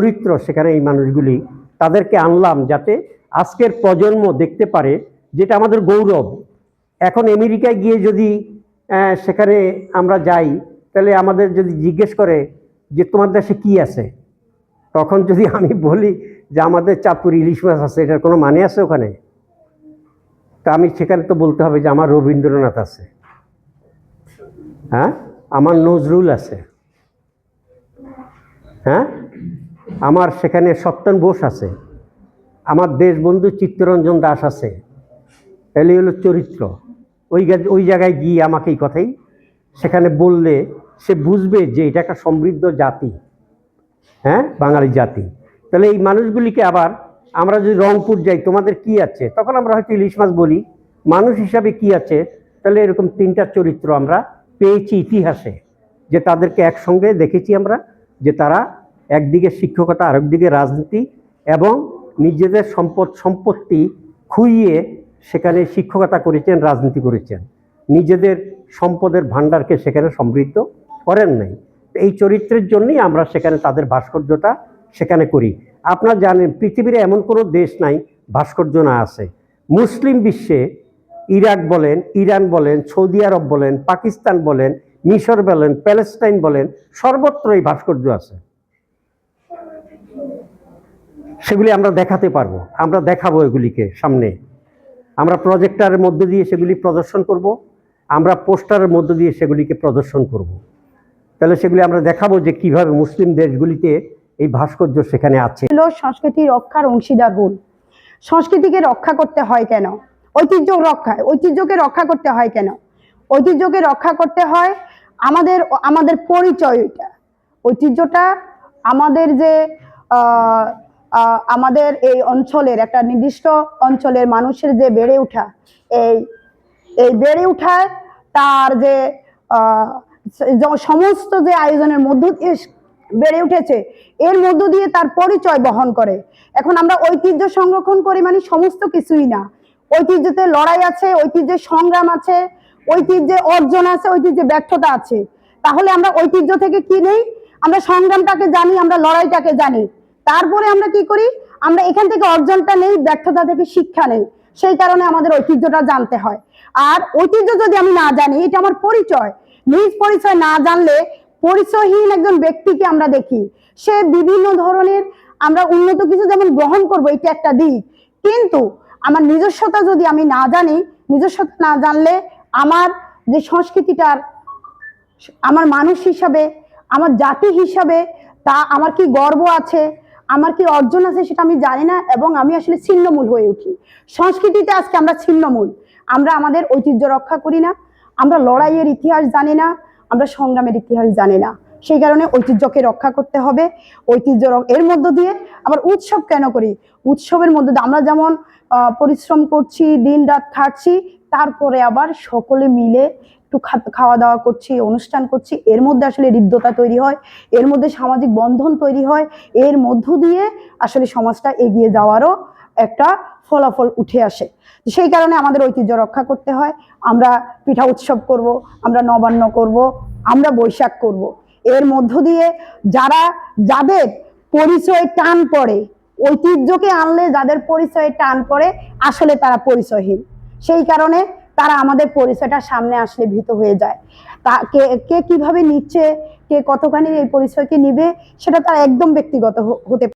চরিত্র সেখানে এই মানুষগুলি তাদেরকে আনলাম যাতে আজকের প্রজন্ম দেখতে পারে যেটা আমাদের গৌরব। এখন আমেরিকায় গিয়ে যদি সেখানে আমরা যাই, তাহলে আমাদের যদি জিজ্ঞেস করে যে তোমার দেশে কি আছে? তখন যদি আমি বলি যে আমাদের চাঁদপুর ইলিশ মাছ আছে, এটার কোনো মানে আছে ওখানে? তা আমি সেখানে তো বলতে হবে যে আমার রবীন্দ্রনাথ আছে। হ্যাঁ? আমার নজরুল আছে। হ্যাঁ? আমার সেখানে সত্যন বোস আছে। আমার দেশবন্ধু চিত্তরঞ্জন দাস আছে। এলি হলো চরিত্র। ওই ওই জায়গায় গিয়ে আমাকে এই কথাই সেখানে বললে সে বুঝবে যে এটা একটা সমৃদ্ধ জাতি। হ্যাঁ? বাঙালি জাতি। তাহলে এই মানুষগুলিকে আবার আমরা যদি রংপুর যাই, তোমাদের কি আছে? তখন আমরা হয়তো ইলিশ মাছ বলি। মানুষ হিসাবে কি আছে? তাহলে এরকম তিনটা চরিত্র আমরা পেয়েছি ইতিহাসে, যে তাদেরকে একসঙ্গে দেখেছি আমরা, যে তারা একদিকে শিক্ষকতা, আরেকদিকে রাজনীতি এবং নিজেদের সম্পদ, সম্পত্তি খুইয়ে সেখানে শিক্ষকতা করেছেন, রাজনীতি করেছেন। নিজেদের সম্পদের ভাণ্ডারকে সেখানে সমৃদ্ধ করেন নাই। এই চরিত্রের জন্যই আমরা সেখানে তাদের ভাস্কর্যটা সেখানে করি। আপনারা জানেন, পৃথিবীর এমন কোনো দেশ নাই, ভাস্কর্য না আছে। মুসলিম বিশ্বে ইরাক বলেন, ইরান বলেন, সৌদি আরব বলেন, পাকিস্তান বলেন, মিশর বলেন, প্যালেস্টাইন বলেন, সর্বত্র এই ভাস্কর্য আছে। সেগুলি আমরা দেখাতে পারব। আমরা দেখাবো এগুলিকে সামনে। আমরা প্রজেক্টারের মধ্য দিয়ে সেগুলি প্রদর্শন করব। আমরা পোস্টারের মধ্য দিয়ে সেগুলিকে প্রদর্শন করব। তাহলে সেগুলি আমরা দেখাবো যে কীভাবে মুসলিম দেশগুলিতে এই ভাস্কর্য সেখানে আছে। সংস্কৃতি রক্ষার অংশীদার হন সংস্কৃতিকে রক্ষা করতে হয় কেন? ঐতিহ্য রক্ষা, ঐতিহ্যকে রক্ষা করতে হয় কেন? ঐতিহ্যকে রক্ষা করতে হয় আমাদের আমাদের পরিচয় ওইটা ঐতিহ্যটা আমাদের যে আমাদের এই অঞ্চলের একটা নির্দিষ্ট অঞ্চলের মানুষের যে বেড়ে ওঠা, এই এই বেড়ে ওঠায় তার যে সমস্ত যে আয়োজনের মধ্য দিয়ে বেড়ে উঠেছে, এর মধ্য দিয়ে তার পরিচয় বহন করে। এখন আমরা ঐতিহ্য সংরক্ষণ করি মানে সমস্ত কিছুই না। ঐতিহ্যতে লড়াই আছে, ঐতিহ্যে সংগ্রাম আছে, ঐতিহ্যে অর্জন আছে, ঐতিহ্যে ব্যর্থতা আছে। তাহলে আমরা ঐতিহ্য থেকে কি নেই? আমরা সংগ্রামটাকে জানি, আমরা লড়াইটাকে জানি। তারপরে আমরা কি করি? আমরা এখান থেকে অর্জনটা নেই, ব্যর্থতা থেকে শিক্ষা নেই। সেই কারণে আমাদের ঐতিহ্যটা জানতে হয়। আর ঐতিহ্য যদি আমি না জানি, এটা আমার পরিচয়। নিজ পরিচয় না জানলে পরিচয়হীন একজন ব্যক্তিকে আমরা দেখি। সে বিভিন্ন ধরনের আমরা উন্নত কিছু যেমন গ্রহণ করব, এটা একটা দিক। কিন্তু আমার নিজস্বতা যদি আমি না জানি, নিজস্বতা না জানলে আমার যে সংস্কৃতিটার আমার মানুষ হিসাবে, আমার জাতি হিসাবে, তা আমার কি গর্ব আছে? আমার কি অর্জন আছে সেটা আমি জানি না এবং আমি আসলে ছিন্নমূল হয়ে উঠি। সংস্কৃতিতে আজকে আমরা ছিন্নমূল। আমরা আমাদের ঐতিহ্য রক্ষা করি না, আমরা লড়াইয়ের ইতিহাস জানি না, আমরা সংগ্রামের ইতিহাস জানি না। সেই কারণে ঐতিহ্যকে রক্ষা করতে হবে। ঐতিহ্য এর মধ্য দিয়ে আবার উৎসব কেন করি? উৎসবের মধ্যে আমরা যেমন পরিশ্রম করছি দিন রাত খাটছি, তারপরে আবার সকলে মিলে একটু খাওয়া দাওয়া করছি, অনুষ্ঠান করছি, এর মধ্যে আসলে হৃদ্যতা তৈরি হয়, এর মধ্যে সামাজিক বন্ধন তৈরি হয়, এর মধ্য দিয়ে আসলে সমাজটা এগিয়ে যাওয়ারও একটা ফলাফল উঠে আসে। সেই কারণে আমাদের ঐতিহ্য রক্ষা করতে হয়, আমরা পিঠা উৎসব করব, আমরা নবান্ন করব, আমরা বৈশাখ করব। এর মধ্য দিয়ে যারা, যাদের পরিচয় টান পড়ে, ঐতিহ্যকে আনলে যাদের পরিচয়ে টান পড়ে, আসলে তারা পরিচয়হীন। সেই কারণে তারা আমাদের পরিচয়টা সামনে আসলে ভীত হয়ে যায়। তা কে কে কীভাবে নিচ্ছে, কে কতখানি এই পরিচয়কে নিবে, সেটা তার একদম ব্যক্তিগত হতে